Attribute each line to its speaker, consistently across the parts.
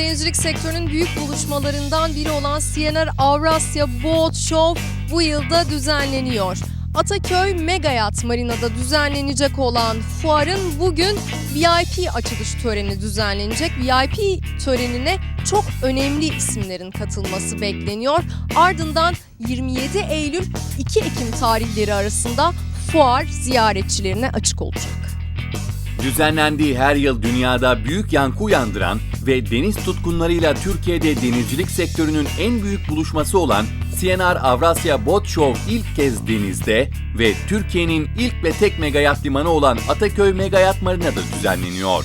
Speaker 1: denizcilik sektörünün büyük buluşmalarından biri olan CNR Avrasya Boat Show bu yılda düzenleniyor. Ataköy Megayat Marina'da düzenlenecek olan fuarın bugün VIP açılış töreni düzenlenecek. VIP törenine çok önemli isimlerin katılması bekleniyor. Ardından 27 Eylül 2 Ekim tarihleri arasında fuar ziyaretçilerine açık olacak.
Speaker 2: Düzenlendiği her yıl dünyada büyük yankı uyandıran ve deniz tutkunlarıyla Türkiye'de denizcilik sektörünün en büyük buluşması olan CNR Avrasya Boat Show ilk kez denizde ve Türkiye'nin ilk ve tek megayat limanı olan Ataköy Megayat Marina'da düzenleniyor.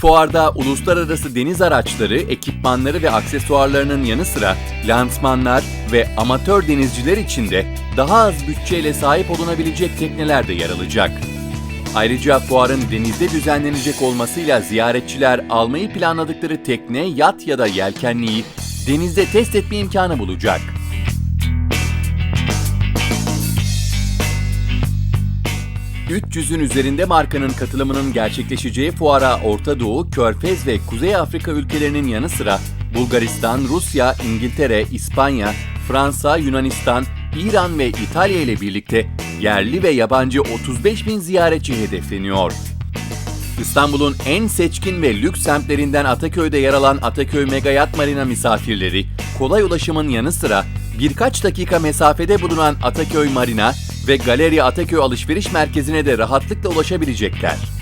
Speaker 2: Fuarda uluslararası deniz araçları, ekipmanları ve aksesuarlarının yanı sıra lansmanlar ve amatör denizciler için de daha az bütçeyle sahip olunabilecek tekneler de yer alacak. Ayrıca fuarın denizde düzenlenecek olmasıyla ziyaretçiler almayı planladıkları tekne, yat ya da yelkenliği denizde test etme imkanı bulacak. ...300'ün üzerinde markanın katılımının gerçekleşeceği fuara Orta Doğu, Körfez ve Kuzey Afrika ülkelerinin yanı sıra... ...Bulgaristan, Rusya, İngiltere, İspanya, Fransa, Yunanistan, İran ve İtalya ile birlikte yerli ve yabancı 35 bin ziyaretçi hedefleniyor. İstanbul'un en seçkin ve lüks semtlerinden Ataköy'de yer alan Ataköy Megayat Marina misafirleri kolay ulaşımın yanı sıra birkaç dakika mesafede bulunan Ataköy Marina ve Galeri Ataköy Alışveriş Merkezi'ne de rahatlıkla ulaşabilecekler.